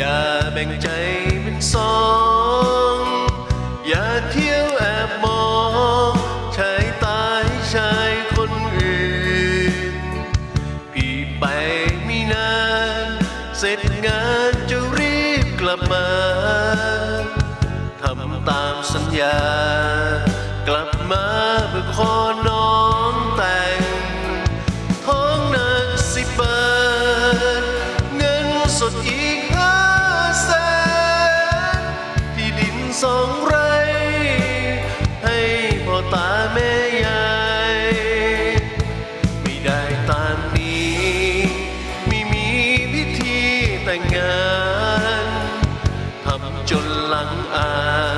อย่าแบ่งใจเป็นสอง อย่าเที่ยวแอบมองชายตายชายคนอื่น พี่ไปไม่นาน เสร็จงานจะรีบกลับมา ทำตามสัญญา กลับมาเพื่อคน งไร ให้พ่อตาแม่ยายไม่ได้ตามนี้ ไม่มีพิธีแต่งงานทำจนหลังอาย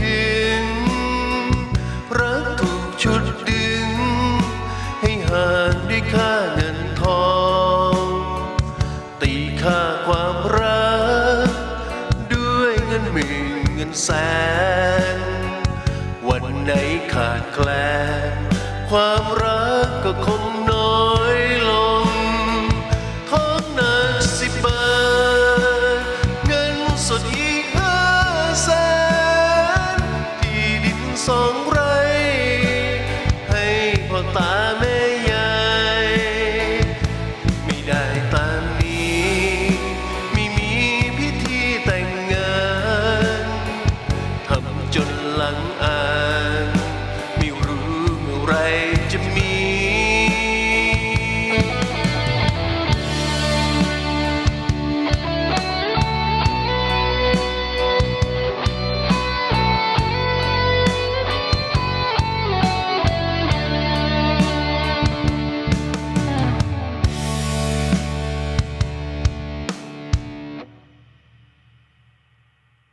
เห็น รักถูกชุดดึง ให้ห่างด้ค่าเงินทอง ตีค่าความรัก ด้วยเงินหมื่เงินแสน วันไหนขาดแคลน ความรักก็คงน้อยลงท้องนักสิบบาทเงินสด